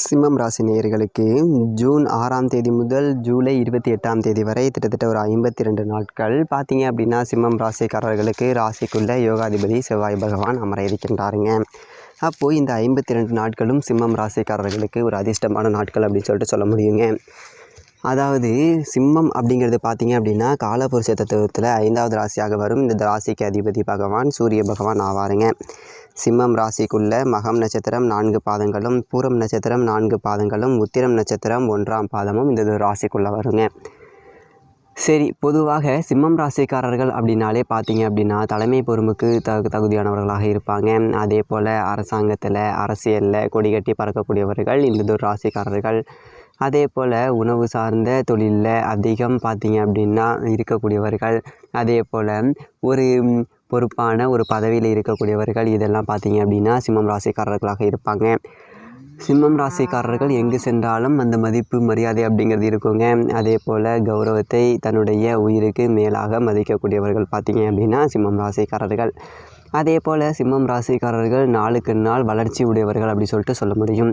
சிம்மம் ராசி நேயர்களுக்கு ஜூன் ஆறாம் தேதி முதல் ஜூலை இருபத்தி எட்டாம் தேதி வரை கிட்டத்தட்ட ஒரு ஐம்பத்தி ரெண்டு நாட்கள். பார்த்தீங்க அப்படின்னா சிம்மம் ராசிக்காரர்களுக்கு ராசிக்குள்ள யோகாதிபதி செவ்வாய் பகவான் அமர இருக்கின்றாருங்க. அப்போது இந்த ஐம்பத்தி ரெண்டு நாட்களும் சிம்மம் ராசிக்காரர்களுக்கு ஒரு அதிர்ஷ்டமான நாட்கள் அப்படின்னு சொல்லிட்டு சொல்ல முடியுங்க. அதாவது சிம்மம் அப்படிங்கிறது பார்த்தீங்க அப்படின்னா காலபுருஷ தத்துவத்தில் ஐந்தாவது ராசியாக வரும். இந்த ராசிக்கு அதிபதி பகவான் சூரிய பகவான் ஆவாருங்க. சிம்மம் ராசிக்குள்ள மகம் நட்சத்திரம் நான்கு பாதங்களும் பூரம் நட்சத்திரம் நான்கு பாதங்களும் உத்திரம் நட்சத்திரம் ஒன்றாம் பாதமும் இந்த ராசிக்குள்ளே வருங்க. சரி பொதுவாக சிம்மம் ராசிக்காரர்கள் அப்படின்னாலே பார்த்தீங்க அப்படின்னா தலைமை பொறுப்புக்கு தகு தகுதியானவர்களாக இருப்பாங்க. அதே போல் அரசாங்கத்தில் அரசியலில் கொடிகட்டி பறக்கக்கூடியவர்கள் இந்த ராசிக்காரர்கள். அதே போல் உணவு சார்ந்த தொழிலில் அதிகம் பார்த்தீங்க அப்படின்னா இருக்கக்கூடியவர்கள். அதே போல் ஒரு பொறுப்பான ஒரு பதவியில் இருக்கக்கூடியவர்கள் இதெல்லாம் பார்த்தீங்க அப்படின்னா சிம்மம் ராசிக்காரர்களாக இருப்பாங்க. சிம்மம் ராசிக்காரர்கள் எங்கு சென்றாலும் அந்த மதிப்பு மரியாதை அப்படிங்கிறது இருக்குங்க. அதே போல் கௌரவத்தை தன்னுடைய உயிருக்கு மேலாக மதிக்கக்கூடியவர்கள் பார்த்தீங்க அப்படின்னா சிம்மம் ராசிக்காரர்கள். அதே போல் சிம்மம் ராசிக்காரர்கள் நாளுக்கு நாள் வளர்ச்சி உடையவர்கள் அப்படி சொல்லிட்டு சொல்ல முடியும்.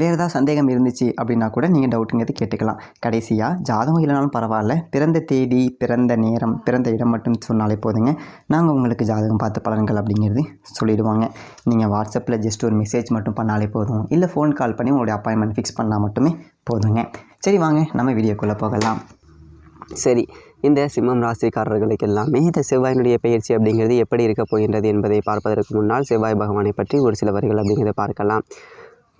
வேறு ஏதாவது சந்தேகம் இருந்துச்சு அப்படின்னா கூட நீங்கள் டவுட்டுங்கிறது கேட்டுக்கலாம். கடைசியாக ஜாதகம் இல்லைனாலும் பரவாயில்ல. பிறந்த தேதி பிறந்த நேரம் பிறந்த இடம் மட்டும் சொன்னாலே போதுங்க. நாங்கள் உங்களுக்கு ஜாதகம் பார்த்து பலன்கள் அப்படிங்கிறது சொல்லிடுவாங்க. நீங்கள் வாட்ஸ்அப்பில் ஜஸ்ட் ஒரு மெசேஜ் மட்டும் பண்ணாலே போதும். இல்லை ஃபோன் கால் பண்ணி உங்களுடைய அப்பாயின்மெண்ட் ஃபிக்ஸ் பண்ணால் மட்டுமே போதுங்க. சரி வாங்க. நம்ம வீடியோக்குள்ளே போகலாம். சரி இந்த சிம்மம் ராசிக்காரர்களுக்கு எல்லாமே இந்த செவ்வாயினுடைய பயிற்சி அப்படிங்கிறது எப்படி இருக்க போகின்றது என்பதை பார்ப்பதற்கு முன்னால் செவ்வாய் பகவானை பற்றி ஒரு சில வரிகள் அப்படிங்கிறத பார்க்கலாம்.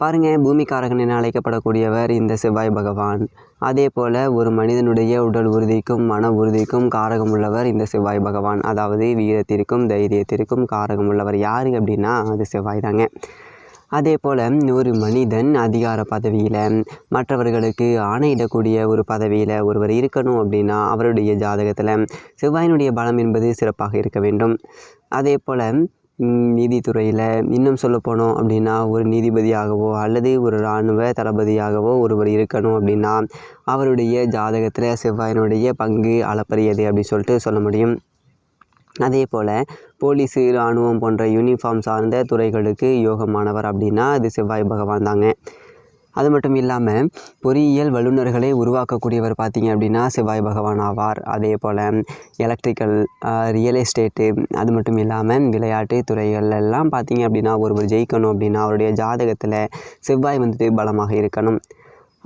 பாருங்கள் பூமிக்காரகன் என அழைக்கப்படக்கூடியவர் இந்த செவ்வாய் பகவான். அதே போல் ஒரு மனிதனுடைய உடல் உறுதிக்கும் மன உறுதிக்கும் காரகம் உள்ளவர் இந்த செவ்வாய் பகவான். அதாவது வீரத்திற்கும் தைரியத்திற்கும் காரகம் உள்ளவர் யார் அப்படின்னா அது செவ்வாய் தாங்க அதே போல் ஒரு மனிதன் அதிகார பதவியில் மற்றவர்களுக்கு ஆணையிடக்கூடிய ஒரு பதவியில் ஒருவர் இருக்கணும் அப்படின்னா அவருடைய ஜாதகத்தில் செவ்வாயினுடைய பலம் என்பது சிறப்பாக இருக்க வேண்டும். அதே போல் நீதித்துறையில் இன்னும் சொல்ல போனோம் அப்படின்னா ஒரு நீதிபதியாகவோ அல்லது ஒரு இராணுவ தளபதியாகவோ ஒருவர் இருக்கணும் அப்படின்னா அவருடைய ஜாதகத்தில் செவ்வாயினுடைய பங்கு அளப்பரியது அப்படின்னு சொல்லிட்டு சொல்ல முடியும். அதே போல் போலீஸு இராணுவம் போன்ற யூனிஃபார்ம் சார்ந்த துறைகளுக்கு யோகமானவர் அப்படின்னா அது செவ்வாய் பகவான் தாங்க. அது மட்டும் இல்லாமல் பொறியியல் வல்லுநர்களை உருவாக்கக்கூடியவர் பார்த்தீங்க அப்படின்னா செவ்வாய் பகவான் ஆவார். அதே போல் எலக்ட்ரிக்கல் ரியல் எஸ்டேட்டு அது மட்டும் இல்லாமல் விளையாட்டு துறைகள் எல்லாம் பார்த்தீங்க அப்படின்னா ஒருவர் ஜெயிக்கணும் அப்படின்னா அவருடைய ஜாதகத்தில் செவ்வாய் வந்துட்டு பலமாக இருக்கணும்.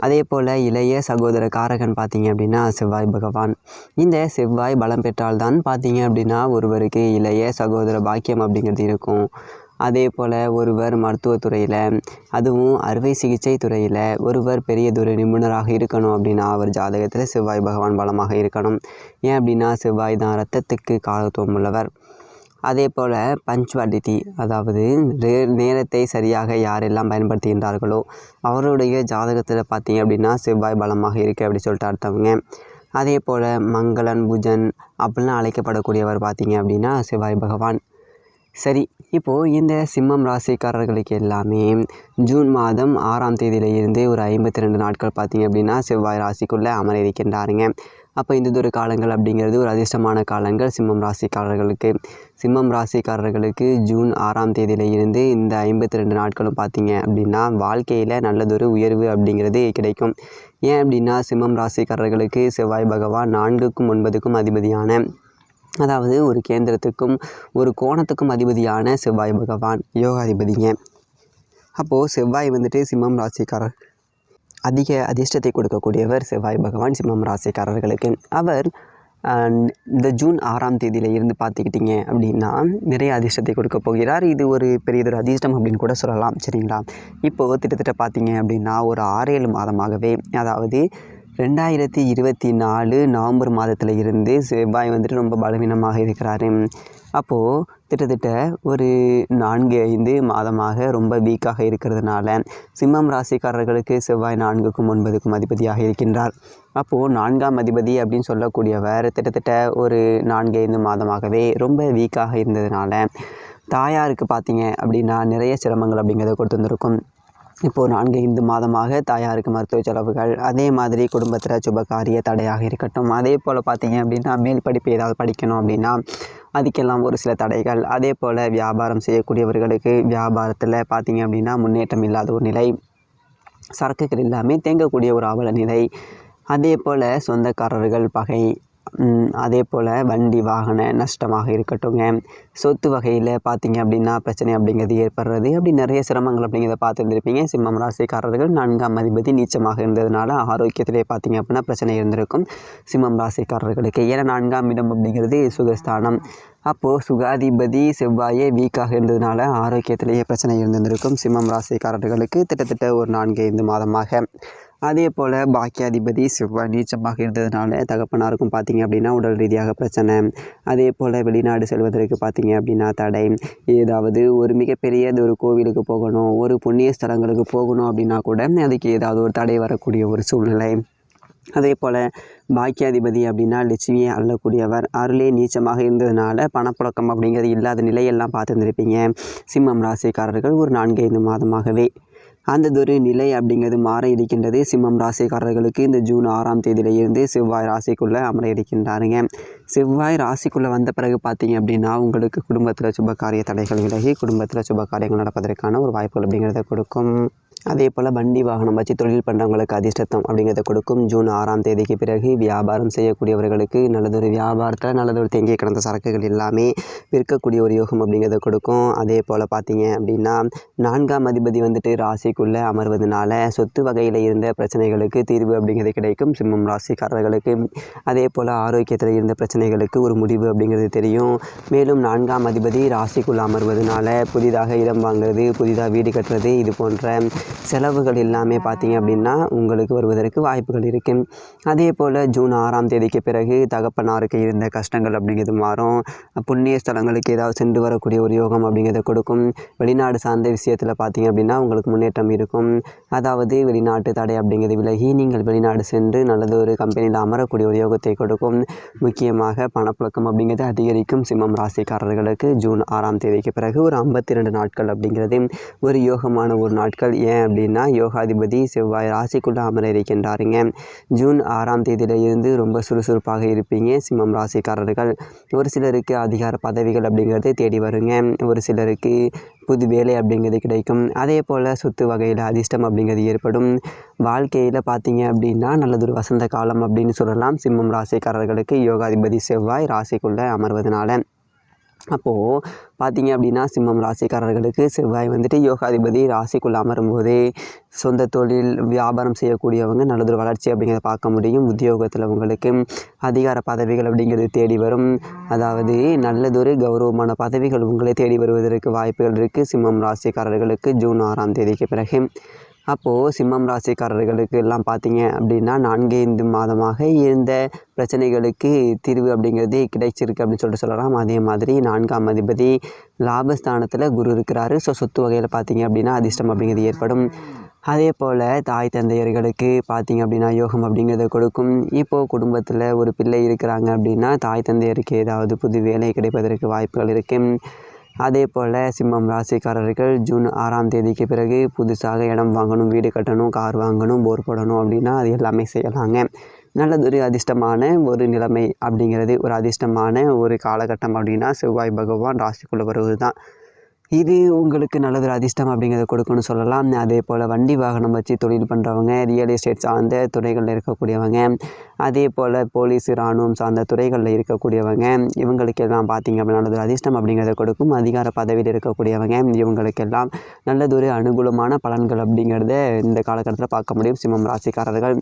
அதே போல் இளைய சகோதர காரகன் பார்த்தீங்க அப்படின்னா செவ்வாய் பகவான். இந்த செவ்வாய் பலம் பெற்றால்தான் பார்த்தீங்க அப்படின்னா ஒருவருக்கு இளைய சகோதர பாக்கியம் அப்படிங்கிறது இருக்கும். அதே போல் ஒருவர் மருத்துவத்துறையில் அதுவும் அறுவை சிகிச்சை துறையில் ஒருவர் பெரியதொரு நிபுணராக இருக்கணும் அப்படின்னா அவர் ஜாதகத்தில் செவ்வாய் பகவான் பலமாக இருக்கணும். ஏன் அப்படின்னா செவ்வாய் தான் ரத்தத்துக்கு காலத்துவம் உள்ளவர். அதே போல் பஞ்சுவாலிட்டி அதாவது நேரத்தை சரியாக யாரெல்லாம் பயன்படுத்துகின்றார்களோ அவருடைய ஜாதகத்தில் பார்த்தீங்க அப்படின்னா செவ்வாய் பலமாக இருக்குது அப்படி சொல்லிட்டு அடுத்தவங்க அதே போல் மங்களன் புஜன் அப்படிலாம் அழைக்கப்படக்கூடியவர் பார்த்தீங்க அப்படின்னா செவ்வாய் பகவான். சரி இப்போது இந்த சிம்மம் ராசிக்காரர்களுக்கு எல்லாமே ஜூன் மாதம் ஆறாம் தேதியிலிருந்து ஒரு ஐம்பத்தி ரெண்டு நாட்கள் பார்த்தீங்க அப்படின்னா செவ்வாய் ராசிக்குள்ளே அமர இருக்கின்றாருங்க அப்போ இந்த ஒரு காலங்கள் அப்படிங்கிறது ஒரு அதிர்ஷ்டமான காலங்கள் சிம்மம் ராசிக்காரர்களுக்கு. சிம்மம் ராசிக்காரர்களுக்கு ஜூன் ஆறாம் தேதியிலிருந்து இந்த ஐம்பத்தி ரெண்டு நாட்களும் பார்த்தீங்க அப்படின்னா வாழ்க்கையில் நல்லதொரு உயர்வு அப்படிங்கிறது கிடைக்கும். ஏன் அப்படின்னா சிம்மம் ராசிக்காரர்களுக்கு செவ்வாய் பகவான் நான்குக்கும் ஒன்பதுக்கும் அதிபதியான அதாவது ஒரு கேந்திரத்துக்கும் ஒரு கோணத்துக்கும் அதிபதியான செவ்வாய் பகவான் யோகாதிபதிங்க. அப்போது செவ்வாய் வந்துட்டு சிம்மம் ராசிக்காரர். அதிக அதிர்ஷ்டத்தை கொடுக்கக்கூடியவர் செவ்வாய் பகவான் சிம்மம் ராசிக்காரர்களுக்கு. அவர் இந்த ஜூன் ஆறாம் தேதியில் இருந்து பார்த்துக்கிட்டிங்க அப்படின்னா நிறைய அதிர்ஷ்டத்தை கொடுக்க போகிறார். இது ஒரு பெரியதொரு அதிர்ஷ்டம் அப்படின்னு கூட சொல்லலாம் சரிங்களா? இப்போது திட்டத்தட்ட பார்த்தீங்க அப்படின்னா ஒரு ஆறு ஏழு மாதமாகவே அதாவது ரெண்டாயிரத்தி இருபத்தி நாலு நவம்பர் மாதத்தில் இருந்து செவ்வாய் வந்துட்டு ரொம்ப பலவீனமாக இருக்கிறாரு. அப்போது கிட்டத்தட்ட ஒரு நான்கு ஐந்து மாதமாக ரொம்ப வீக்காக இருக்கிறதுனால சிம்மம் ராசிக்காரர்களுக்கு செவ்வாய் நான்குக்கும் ஒன்பதுக்கும் அதிபதியாக இருக்கின்றார். அப்போது நான்காம் அதிபதி அப்படின்னு சொல்லக்கூடியவர் கிட்டத்தட்ட ஒரு நான்கு ஐந்து மாதமாகவே ரொம்ப வீக்காக இருந்ததுனால தாயாருக்கு பார்த்தீங்க அப்படின்னா நிறைய சிரமங்கள் அப்படிங்கிறத கொடுத்து வந்திருக்கும் இப்போது நான்கு ஐந்து மாதமாக தாயாருக்கு மருத்துவ செலவுகள் அதே மாதிரி குடும்பத்தில் சுபகாரிய தடையாக இருக்கட்டும். அதே போல் பார்த்தீங்க அப்படின்னா மேல் படிப்பு ஏதாவது படிக்கணும் அப்படின்னா அதுக்கெல்லாம் ஒரு சில தடைகள். அதே போல் வியாபாரம் செய்யக்கூடியவர்களுக்கு வியாபாரத்தில் பார்த்தீங்க அப்படின்னா முன்னேற்றம் இல்லாத ஒரு நிலை. சரக்குகள் எல்லாமே தேங்கக்கூடிய ஒரு அவல நிலை. அதே போல் சொந்தக்காரர்கள் பகை அதே போல் வண்டி வாகன நஷ்டமாக இருக்கட்டுங்க சொத்து வகையில் பார்த்தீங்க அப்படின்னா பிரச்சனை அப்படிங்கிறது ஏற்படுறது. அப்படி நிறைய சிரமங்கள் அப்படிங்கிறத பார்த்துருந்துருப்பீங்க. சிம்மம் ராசிக்காரர்கள் நான்காம் அதிபதி நீச்சமாக இருந்ததுனால ஆரோக்கியத்திலே பார்த்தீங்க அப்படின்னா பிரச்சனை இருந்திருக்கும். சிம்மம் ராசிக்காரர்களுக்கு ஏன்னா நான்காம் இடம் அப்படிங்கிறது சுகஸ்தானம். அப்போது சுகாதிபதி செவ்வாயே வீக்காக இருந்ததுனால ஆரோக்கியத்திலேயே பிரச்சனை இருந்திருக்கும் சிம்மம் ராசிக்காரர்களுக்கு கிட்டத்தட்ட ஒரு நான்கு ஐந்து மாதமாக அதே போல் பாக்கியாதிபதி செவ்வாய் நீச்சமாக இருந்ததுனால தகப்பனாருக்கும் பார்த்தீங்க அப்படின்னா உடல் ரீதியாக பிரச்சனை. அதே போல் வெளிநாடு செல்வதற்கு பார்த்தீங்க அப்படின்னா தடை. ஏதாவது ஒரு மிகப்பெரிய ஒரு கோவிலுக்கு போகணும் ஒரு புண்ணிய ஸ்தலங்களுக்கு போகணும் அப்படின்னா கூட அதுக்கு ஏதாவது ஒரு தடை வரக்கூடிய ஒரு சூழ்நிலை. அதே போல் பாக்கியாதிபதி அப்படின்னா லட்சுமியை அள்ளக்கூடியவர். அருளே நீச்சமாக இருந்ததுனால பணப்புழக்கம் அப்படிங்கிறது இல்லாத நிலையெல்லாம் பார்த்துருந்துருப்பீங்க. சிம்மம் ராசிக்காரர்கள் ஒரு நான்கைந்து மாதமாகவே. அந்ததொரு நிலை அப்படிங்கிறது மாற இருக்கின்றது. சிம்மம் ராசிக்காரர்களுக்கு இந்த ஜூன் ஆறாம் தேதியிலிருந்து செவ்வாய் ராசிக்குள்ளே அமர இருக்கின்றாருங்க. செவ்வாய் ராசிக்குள்ளே வந்த பிறகு பார்த்தீங்க அப்படின்னா உங்களுக்கு குடும்பத்தில் சுபகாரிய தடைகள் விலகி குடும்பத்தில் சுபகாரியங்கள் நடப்பதற்கான ஒரு வாய்ப்புகள் அப்படிங்கிறத கொடுக்கும். அதே போல் வண்டி வாகனம் வச்சு தொழில் பண்ணுறவங்களுக்கு அதிர்ஷ்டத்தம் அப்படிங்கிறத கொடுக்கும். ஜூன் ஆறாம் தேதிக்கு பிறகு வியாபாரம் செய்யக்கூடியவர்களுக்கு நல்லதொரு வியாபாரத்தில் நல்லதொரு தேங்கி கிடந்த சரக்குகள் எல்லாமே விற்கக்கூடிய ஒரு யோகம் அப்படிங்கிறத கொடுக்கும். அதே போல் பார்த்தீங்க அப்படின்னா நான்காம் அதிபதி வந்துட்டு ராசிக்குள்ளே அமர்வதனால சொத்து வகையில் இருந்த பிரச்சனைகளுக்கு தீர்வு அப்படிங்கிறது கிடைக்கும். சிம்மம் ராசிக்காரர்களுக்கு அதே போல் ஆரோக்கியத்தில் இருந்த பிரச்சனைகளுக்கு ஒரு முடிவு அப்படிங்கிறது தெரியும். மேலும் நான்காம் அதிபதி ராசிக்குள்ளே அமர்வதனால புதிதாக இடம் வாங்குறது புதிதாக வீடு கட்டுறது இது போன்ற செலவுகள் எல்லாமே பார்த்தீங்க அப்படின்னா உங்களுக்கு வருவதற்கு வாய்ப்புகள் இருக்குது அதே போல் ஜூன் ஆறாம் தேதிக்கு பிறகு தகப்பனாருக்கு இருந்த கஷ்டங்கள் அப்படிங்கிறது மாறும். புண்ணிய ஸ்தலங்களுக்கு ஏதாவது சென்று வரக்கூடிய ஒரு யோகம் அப்படிங்கிறத கொடுக்கும். வெளிநாடு சார்ந்த விஷயத்தில் பார்த்தீங்க அப்படின்னா உங்களுக்கு முன்னேற்றம் இருக்கும். அதாவது வெளிநாட்டு தடை அப்படிங்கிறது விலகி நீங்கள் வெளிநாடு சென்று நல்லது ஒரு கம்பெனியில் அமரக்கூடிய ஒரு யோகத்தை கொடுக்கும். முக்கியமாக பணப்புழக்கம் அப்படிங்கிறது அதிகரிக்கும். சிம்மம் ராசிக்காரர்களுக்கு ஜூன் ஆறாம் தேதிக்கு பிறகு ஒரு ஐம்பத்தி ரெண்டு நாட்கள் அப்படிங்கிறது ஒரு யோகமான ஒரு நாட்கள். ஏன் அப்படின்னா யோகாதிபதி செவ்வாய் ராசிக்குள்ளே அமர இருக்கின்றாருங்க. ஜூன் ஆறாம் தேதியில் இருந்து ரொம்ப சுறுசுறுப்பாக இருப்பீங்க. சிம்மம் ராசிக்காரர்கள் ஒரு சிலருக்கு அதிகார பதவிகள் அப்படிங்கிறது தேடி வருங்க. ஒரு சிலருக்கு புது வேலை அப்படிங்கிறது கிடைக்கும். அதே போல் சொத்து வகையில் அதிர்ஷ்டம் அப்படிங்கிறது ஏற்படும். வாழ்க்கையில் பார்த்தீங்க அப்படின்னா நல்லதொரு வசந்த காலம் அப்படின்னு சொல்லலாம். சிம்மம் ராசிக்காரர்களுக்கு யோகாதிபதி செவ்வாய் ராசிக்குள்ளே அமர்வதனால. அப்போது பார்த்தீங்க அப்படின்னா சிம்மம் ராசிக்காரர்களுக்கு செவ்வாய் வந்துட்டு யோகாதிபதி ராசிக்குள்ள அமரும்போது சொந்த தொழில் வியாபாரம் செய்யக்கூடியவங்க நல்லதொரு வளர்ச்சி அப்படிங்கிறத பார்க்க முடியும். உத்தியோகத்தில் உங்களுக்கு அதிகார பதவிகள் அப்படிங்கிறது தேடி வரும். அதாவது நல்லதொரு கௌரவமான பதவிகள் உங்களை தேடி வருவதற்கு வாய்ப்புகள் இருக்குது சிம்மம் ராசிக்காரர்களுக்கு ஜூன் ஆறாம் தேதிக்கு பிறகு. அப்போது சிம்மம் ராசிக்காரர்களுக்கு எல்லாம் பார்த்தீங்க அப்படின்னா நான்கு ஐந்து மாதமாக இருந்த பிரச்சனைகளுக்கு தீர்வு அப்படிங்கிறது கிடைச்சிருக்கு அப்படின்னு சொல்லிட்டு சொல்லலாம். அதே மாதிரி நான்காம் அதிபதி லாபஸ்தானத்தில் குரு இருக்கிறாரு. ஸோ சொத்து வகையில் பார்த்தீங்க அப்படின்னா அதிர்ஷ்டம் அப்படிங்கிறது ஏற்படும். அதே போல் தாய் தந்தையர்களுக்கு பார்த்திங்க அப்படின்னா யோகம் அப்படிங்கிறத கொடுக்கும். இப்போது குடும்பத்தில் ஒரு பிள்ளை இருக்கிறாங்க அப்படின்னா தாய் தந்தையருக்கு ஏதாவது புது வேலை கிடைப்பதற்கு வாய்ப்புகள் இருக்குது அதே போல் சிம்மம் ராசிக்காரர்கள் ஜூன் ஆறாம் தேதிக்கு பிறகு புதுசாக இடம் வாங்கணும் வீடு கட்டணும் கார் வாங்கணும் போர் போடணும் அப்படின்னா அது எல்லாமே செய்யலாங்க. நல்லதொரு அதிர்ஷ்டமான ஒரு நிலைமை அப்படிங்கிறது ஒரு அதிர்ஷ்டமான ஒரு காலகட்டம் அப்படின்னா செவ்வாய் பகவான் ராசிக்குள்ளே வருவது தான் இது உங்களுக்கு நல்லது அதிர்ஷ்டம் அப்படிங்கிறத கொடுக்குன்னு சொல்லலாம். அதே போல் வண்டி வாகனம் வச்சு தொழில் பண்ணுறவங்க ரியல் எஸ்டேட் சார்ந்த துறைகளில் இருக்கக்கூடியவங்க அதே போல் போலீஸ் இராணுவம் சார்ந்த துறைகளில் இருக்கக்கூடியவங்க இவங்களுக்கெல்லாம் பார்த்திங்க அப்படின்னா நல்லது அதிர்ஷ்டம் அப்படிங்கிறத கொடுக்கும். அதிகார பதவியில் இருக்கக்கூடியவங்க இவங்களுக்கெல்லாம் நல்லதொரு அனுகூலமான பலன்கள் அப்படிங்கிறத இந்த காலகட்டத்தில் பார்க்க முடியும். சிம்மம் ராசிக்காரர்கள்.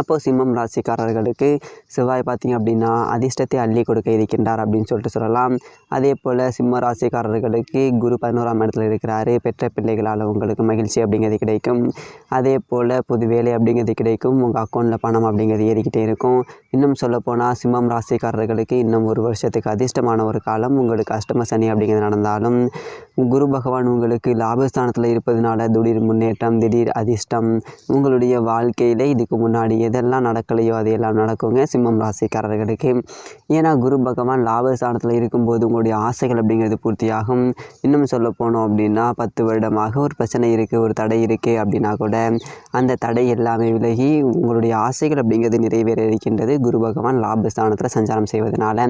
அப்போது சிம்மம் ராசிக்காரர்களுக்கு செவ்வாய் பார்த்திங்க அப்படின்னா அதிர்ஷ்டத்தை அள்ளி கொடுக்க இருக்கின்றார் அப்படின்னு சொல்லிட்டு சொல்லலாம். அதே போல் சிம்ம ராசிக்காரர்களுக்கு குரு பதினோராம் இடத்துல இருக்கிறாரு. பெற்ற பிள்ளைகளால் உங்களுக்கு மகிழ்ச்சி அப்படிங்கிறது கிடைக்கும். அதே போல் புது வேலை அப்படிங்கிறது கிடைக்கும். உங்கள் அக்கௌண்ட்டில் பணம் அப்படிங்கிறது ஏறிக்கிட்டே இருக்கும். இன்னும் சொல்லப்போனால் சிம்மம் ராசிக்காரர்களுக்கு இன்னும் ஒரு வருஷத்துக்கு அதிர்ஷ்டமான ஒரு காலம். உங்களுக்கு அஷ்டம சனி அப்படிங்கிறது நடந்தாலும் குரு பகவான் உங்களுக்கு லாபஸ்தானத்தில் இருப்பதனால திடீர் முன்னேற்றம் திடீர் அதிர்ஷ்டம் உங்களுடைய வாழ்க்கையில் இதுக்கு முன்னாடி எதெல்லாம் நடக்கலையோ அதையெல்லாம் நடக்குங்க சிம்மம் ராசிக்காரர்களுக்கு. ஏன்னா குரு பகவான் லாபஸ்தானத்தில் இருக்கும்போது உங்களுடைய ஆசைகள் அப்படிங்கிறது பூர்த்தியாகும். இன்னும் சொல்ல போனோம் அப்படின்னா பத்து வருடமாக ஒரு பிரச்சனை இருக்குது ஒரு தடை இருக்குது அப்படின்னா கூட அந்த தடை எல்லாமே விலகி உங்களுடைய ஆசைகள் அப்படிங்கிறது நிறைவேற இருக்கின்றது. குரு பகவான் லாபஸ்தானத்தில் சஞ்சாரம் செய்வதனால.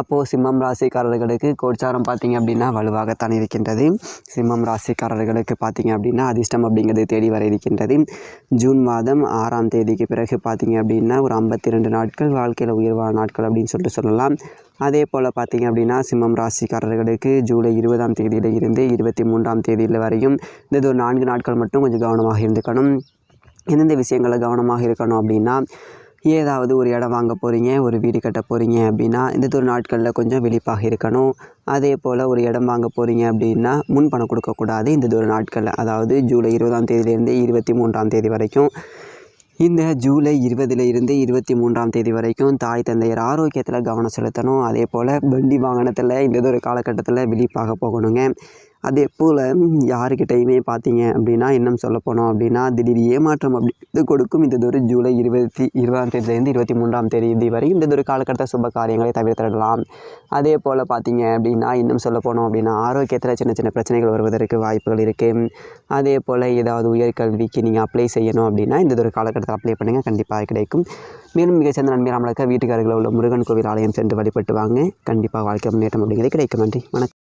அப்போது சிம்மம் ராசிக்காரர்களுக்கு கோச்சாரம் பார்த்திங்க அப்படின்னா வலுவாகத்தான் இருக்கின்றது. சிம்மம் ராசிக்காரர்களுக்கு பார்த்தீங்க அப்படின்னா அதிர்ஷ்டம் அப்படிங்கிறது தேடி வர இருக்கின்றது. ஜூன் மாதம் ஆறாம் தேதிக்கு பிறகு பார்த்திங்க அப்படின்னா ஒரு ஐம்பத்தி ரெண்டு நாட்கள் வாழ்க்கையில் உயர்வான நாட்கள் அப்படின்னு சொல்லிட்டு சொல்லலாம். அதே போல் பார்த்தீங்க அப்படின்னா சிம்மம் ராசிக்காரர்களுக்கு ஜூலை இருபதாம் தேதியில் இருந்து இருபத்தி மூன்றாம் தேதியில் வரையும் இந்த ஒரு நான்கு நாட்கள் மட்டும் கொஞ்சம் கவனமாக இருந்துக்கணும். எந்தெந்த விஷயங்களில் கவனமாக இருக்கணும் அப்படின்னா ஏதாவது ஒரு இடம் வாங்க போகிறீங்க ஒரு வீடு கட்ட போகிறீங்க அப்படின்னா இந்த ஒரு நாட்களில் கொஞ்சம் விழிப்பாக இருக்கணும். அதே போல் ஒரு இடம் வாங்க போகிறீங்க அப்படின்னா முன் பணம் கொடுக்கக்கூடாது. இந்த ஒரு நாட்களில் அதாவது ஜூலை இருபதாம் தேதியிலேருந்து இருபத்தி மூன்றாம் தேதி வரைக்கும் இந்த ஜூலை இருபதுலேருந்து இருபத்தி மூன்றாம் தேதி வரைக்கும் தாய் தந்தையர் ஆரோக்கியத்தில் கவனம் செலுத்தணும். அதே போல் வண்டி வாகனத்தில் இந்த ஒரு காலகட்டத்தில் விழிப்பாக போகணுங்க. அதே போல் யாருக்கிட்டையுமே பார்த்தீங்க அப்படின்னா இன்னும் சொல்ல போனோம் அப்படின்னா திடீர் ஏமாற்றம் அப்படி இது கொடுக்கும். இந்த ஒரு ஜூலை இருபத்தி இருபதாம் தேதியிலேருந்து இருபத்தி மூன்றாம் தேதி வரை இந்த ஒரு காலகட்ட சுப காரியங்களை தவிர்த்திடலாம். அதே போல் பார்த்தீங்க அப்படின்னா இன்னும் சொல்ல போனோம் அப்படின்னா ஆரோக்கியத்தில் சின்ன சின்ன பிரச்சனைகள் வருவதற்கு வாய்ப்புகள் இருக்குது அதே போல் ஏதாவது உயர்கல்விக்கு நீங்கள் அப்ளை செய்யணும் அப்படின்னா இந்த ஒரு காலகட்டத்தில் அப்ளை பண்ணுங்கள் கண்டிப்பாக கிடைக்கும். மேலும் மிகச்சிறந்த நன்மை நம்மளுக்கு வீட்டுக்காரர்களில் உள்ள முருகன் கோவில் ஆலயம் சென்று வழிபட்டு வாங்க. கண்டிப்பாக வாழ்க்கை முன்னேற்றம் அப்படிங்கிறது கிடைக்கும். நன்றி. வணக்கம்.